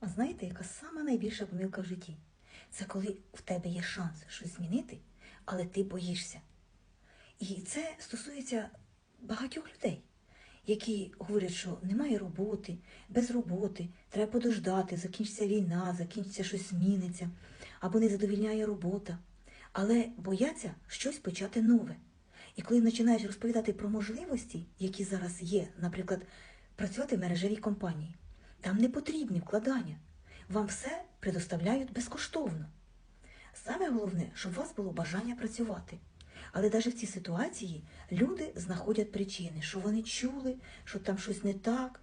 А знаєте, яка сама найбільша помилка в житті? Це коли в тебе є шанс щось змінити, але ти боїшся. І це стосується багатьох людей, які говорять, що немає роботи, без роботи, треба подождати, закінчиться війна, закінчиться щось зміниться, або не задовільняє робота. Але бояться щось почати нове. І коли починають розповідати про можливості, які зараз є, наприклад, працювати в мережевій компанії, там не потрібні вкладання. Вам все предоставляють безкоштовно. Саме головне, щоб у вас було бажання працювати. Але навіть в цій ситуації люди знаходять причини, що вони чули, що там щось не так.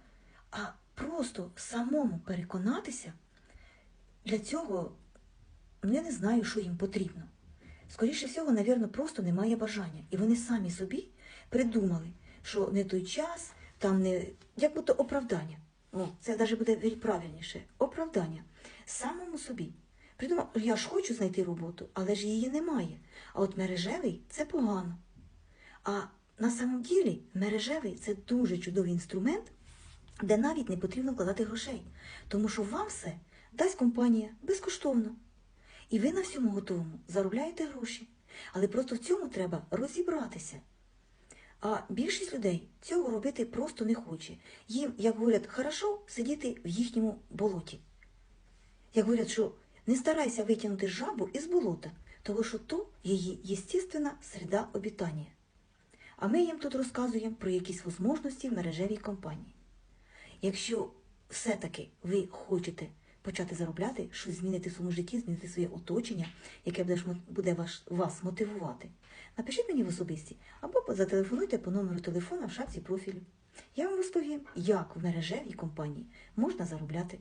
А просто самому переконатися, для цього я не знаю, що їм потрібно. Скоріше всього, навірно, просто немає бажання. І вони самі собі придумали, що не той час, там не як будто оправдання. О, це навіть буде правильніше. Оправдання самому собі. Придумав, я ж хочу знайти роботу, але ж її немає. А от мережевий це погано. А на самом ділі мережевий це дуже чудовий інструмент, де навіть не потрібно вкладати грошей, тому що вам все дасть компанія безкоштовно. І ви на всьому готовому заробляєте гроші. Але просто в цьому треба розібратися. А більшість людей цього робити просто не хоче. Їм, як говорять, хорошо сидіти в їхньому болоті. Як говорять, що не старайся витягнути жабу із болота, тому що то її єстественна середа обітання. А ми їм тут розказуємо про якісь можливості в мережевій компанії. Якщо все-таки ви хочете почати заробляти, щось змінити в своєму житті, змінити своє оточення, яке буде, вас мотивувати, напишіть мені в особисті або зателефонуйте по номеру телефона в шапці профілю. Я вам розповім, як в мережевій компанії можна заробляти